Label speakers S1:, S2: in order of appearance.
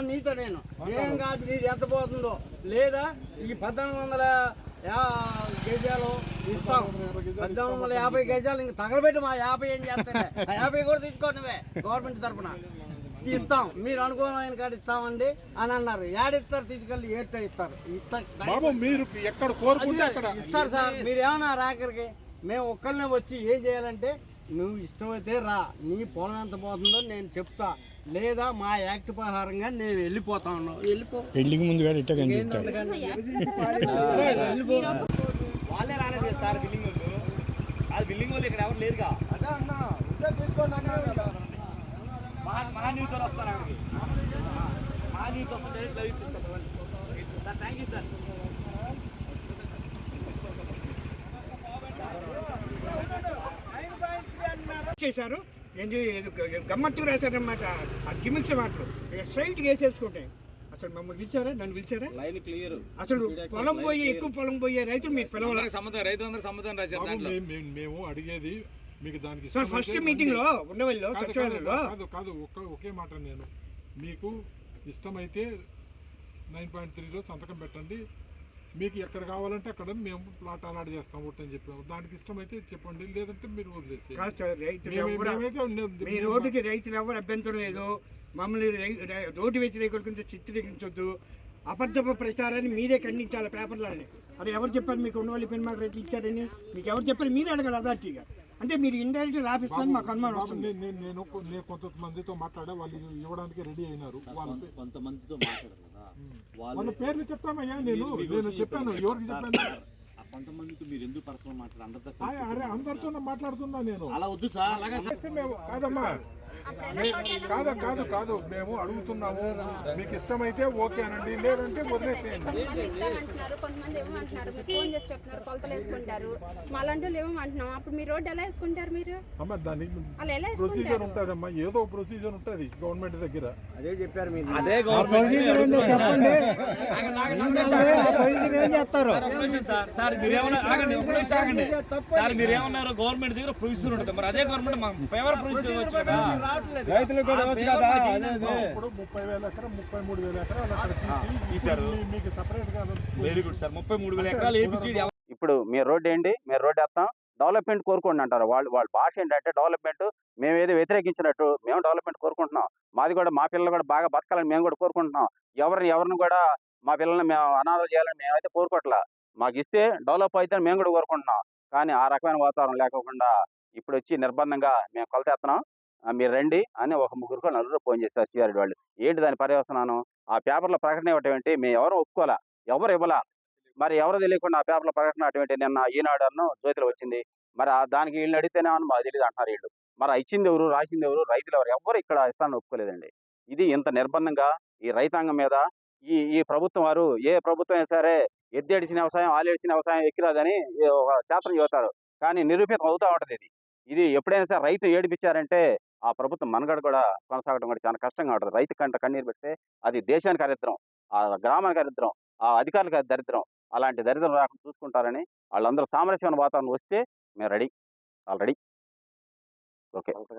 S1: నీతో నేను. ఏం కాదు నీది ఎంత పోతుందో. లేదా ఈ పద్నాలుగు వందల గజాలు ఇస్తాం. పద్నాలుగు వందల యాభై గజాలు ఇంక తగలబెట్టి మా యాభై ఏం చేస్తానే. ఆ యాభై కూడా తీసుకోండివే గవర్నమెంట్ తరఫున ఇస్తాం. మీరు అనుకూలమైన కాడ ఇస్తామండి అని అన్నారు. ఏడిస్తారు తీసుకెళ్ళి ఏట ఇస్తారు. ఇస్తా-
S2: బాబు మీరు ఎక్కడ కోరుకుంటే
S1: ఇస్తారు సార్. మీరు ఏమన్నా రాకరికి మేము ఒక్కరినే వచ్చి ఏం చేయాలంటే నువ్వు ఇష్టమైతే రా. నీ పొలం ఎంత పోతుందో నేను చెప్తా. లేదా మా యాక్ట్ ప్రకారంగా నేను వెళ్ళిపోతా ఉన్నాను వెళ్ళిపో.
S3: పెళ్ళికి ఇట్ట
S1: వెళ్ళిపో.
S4: వాళ్ళే రాలేదు సార్ బిల్డింగ్ వాళ్ళు. అది బిల్డింగ్ వాళ్ళు ఇక్కడ ఎవరు లేరుగా? మహా మహా న్యూస్ వాళ్ళు వస్తారు మహా న్యూస్ వస్తుంటే ఇట్లా థ్యాంక్ యూ సార్.
S5: చేశారు గమ్మత్తు రాశారనమాట ఆ గిమిక్స్ మాటలు. ఇక స్ట్రైట్గా వేసేసుకుంటే. అసలు మమ్మల్ని పిలిచారా? నన్ను పిలిచారా?
S4: లైన్ క్లియర్
S5: అసలు పొలం పోయి ఎక్కువ పొలం పోయే రైతులు మీకు పిలవాలి?
S4: సమ్మతం రైతులందరూ సమ్మతం రాశారు
S2: మేము- అడిగేది మీకు దానికి
S5: సార్ ఫస్ట్ మీటింగ్లో ఉండవల్లిలో
S2: కాదు, కాదు,
S5: సచివాలయంలో
S2: కాదు కాదు ఒక్క ఒకే మాట నేను. మీకు ఇష్టమైతే నైన్ పాయింట్ త్రీలో సంతకం పెట్టండి. మీకు ఎక్కడ కావాలంటే అక్కడ మేము ప్లాట్ అలాట్ చేస్తాం ఒకటి అని చెప్పాము. దానికి ఇష్టమైతే చెప్పండి లేదంటే మీరు వదిలేసి
S5: మీ రోడ్డుకి రైతులు ఎవరు అభ్యంతరం లేదు. మమ్మల్ని రోడ్డు వ్యతిరేకుల కింద చిత్రీకరించొద్దు అబద్ధపు ప్రచారాన్ని మీరే ఖండించాలి పేపర్లని అది ఎవరు చెప్పారు మీకు? ఉండవల్లి పెన్మాకు రైతులు ఇచ్చారని? మీకు ఎవరు చెప్పారు? మీరే అడగాలి అథారిటీగా. అంటే మీరు ఇండైరెక్ట్ రాపిస్తారని మాకు అనుమానం వస్తుంది.
S2: నేను- నేను నేను కొంతమందితో మాట్లాడా వాళ్ళు ఇవ్వడానికి రెడీ అయినారు. వాళ్ళ
S4: కొంతమందితో
S2: వాళ్ళ పేర్లు చెప్పామయ్యా నేను నేను చెప్పాను ఎవరికి చెప్పాను?
S4: ఆ కొంతమందితో మీరు ఎందుకు పర్సనల్ మాట్లాడారు? అందరితో
S2: అందరితో మాట్లాడుతున్నా నేను.
S4: అలా వద్దు సార్. అలాగా
S2: చేస్తే మేము కాదమ్మా. కాదు కాదు కాదు. మేము అడుగుతున్నాము. మీకు ఇష్టమైతే ఓకే అనండి లేదంటే వదిలేసేయండి.
S6: కొంతమంది ఇస్తామంటున్నారు కొంతమంది ఏమంటున్నారు మీరు ఫోన్ చేసి చెప్తున్నారు కొలతలు వేసుకుంటారు. అప్పుడు మీ రోడ్డు ఎలా వేసుకుంటారు మీరు?
S2: అమ్మ దానికి
S6: అలా ఎలా
S2: ప్రొసీజర్
S6: వేసుకుంటారు?
S2: ఉంటుందమ్మా. ఏదో ప్రొసీజర్ ఉంటుంది గవర్నమెంట్ దగ్గర.
S1: అదే చెప్పారు మీరు.
S4: అదే సార్ సార్. మీరేమన్నా ఆగండి ఒక నిమిషం ఆగండి. సార్ మీరేమన్నారు గవర్నమెంట్ దగ్గర ప్రొవిజన్ ఉంటుంది. మరి అదే గవర్నమెంట్ మా ఫేవర్ ప్రొవిజన్ ఇవ్వచ్చు కదా రైతులకు కూడా వచ్చు కదా
S2: ఇప్పుడు ముప్పై వేల ఎకరా ముప్పై మూడు వేల ఎకరాలు అక్కడ తీసి
S4: తీశారు.
S2: మీ- మీకు సపరేట్గా
S4: వెరీ గుడ్ సార్ ముప్పై మూడు వేల ఎకరాలు ఏబిసిడి
S7: ఇప్పుడు మీరు రోడ్డు ఏంటి? మీరు రోడ్డు వేస్తాం. డెవలప్మెంట్ కోరుకోండి అంటారు. వాళ్ళు వాళ్ళ భాష ఏంటంటే డెవలప్మెంట్. మేము ఏదో వ్యతిరేకించినట్టు మేము డెవలప్మెంట్ కోరుకుంటున్నాం. మాది కూడా మా పిల్లలు కూడా బాగా బతకాలని మేము కూడా కోరుకుంటున్నాం. ఎవరిని ఎవరిని కూడా మా పిల్లల్ని మేము అనాథలు చేయాలని మేమైతే కోరుకోవట్లా మాకు ఇస్తే డెవలప్ అయితే మేము కూడా కోరుకుంటున్నాం. కానీ ఆ రకమైన వాతావరణం లేకుండా ఇప్పుడు వచ్చి నిర్బంధంగా మేము కొలతేస్తున్నాం మీరు రండి అని ఒక ముగ్గురు నలుగురు ఫోన్ చేశారు సిఆర్డి వాళ్ళు. ఏంటి దాని పర్యవసనాను ఆ పేపర్లో ప్రకటన ఇవ్వటం ఏంటి మేము ఎవరు ఒప్పుకోవాలా? ఎవరు ఇవ్వాలా? మరి ఎవరు తెలియకుండా ఆ పేపర్లో ప్రకటన అటువంటి నిన్న ఈనాడు అన్న జ్యోతిలో వచ్చింది. మరి ఆ దానికి వీళ్ళని అడిగితేనే అని మాకు తెలియదు అంటున్నారు వీళ్ళు. మరి ఇచ్చింది ఎవరు? రాసింది ఎవరు? రైతులు ఎవరు? ఎవరు ఇక్కడ ఇస్తానని ఒప్పుకోలేదండి. ఇది ఇంత నిర్బంధంగా ఈ రైతాంగం మీద ఈ ఈ ప్రభుత్వం వారు ఏ ప్రభుత్వం అయినా సరే ఎద్దేడిచిన వ్యవసాయం ఆలేడిచిన వ్యవసాయం ఎక్కిరాదని ఒక శాస్త్రం చెబుతారు. కానీ నిరూపితం అవుతా ఉంటుంది ఇది. ఇది ఎప్పుడైనా సరే రైతు ఏడిపించారంటే ఆ ప్రభుత్వం మనగడ కూడా కొనసాగడం కూడా చాలా కష్టంగా ఉంటుంది. రైతు కంట కన్నీరు పెడితే అది దేశానికి దరిద్రం ఆ గ్రామానికి దరిద్రం ఆ అధికారులకు దరిద్రం. అలాంటి దరిద్రం రాకుండా చూసుకుంటారని వాళ్ళందరూ సామరస్యమైన వాతావరణం వస్తే మేము రెడీ. Already okay.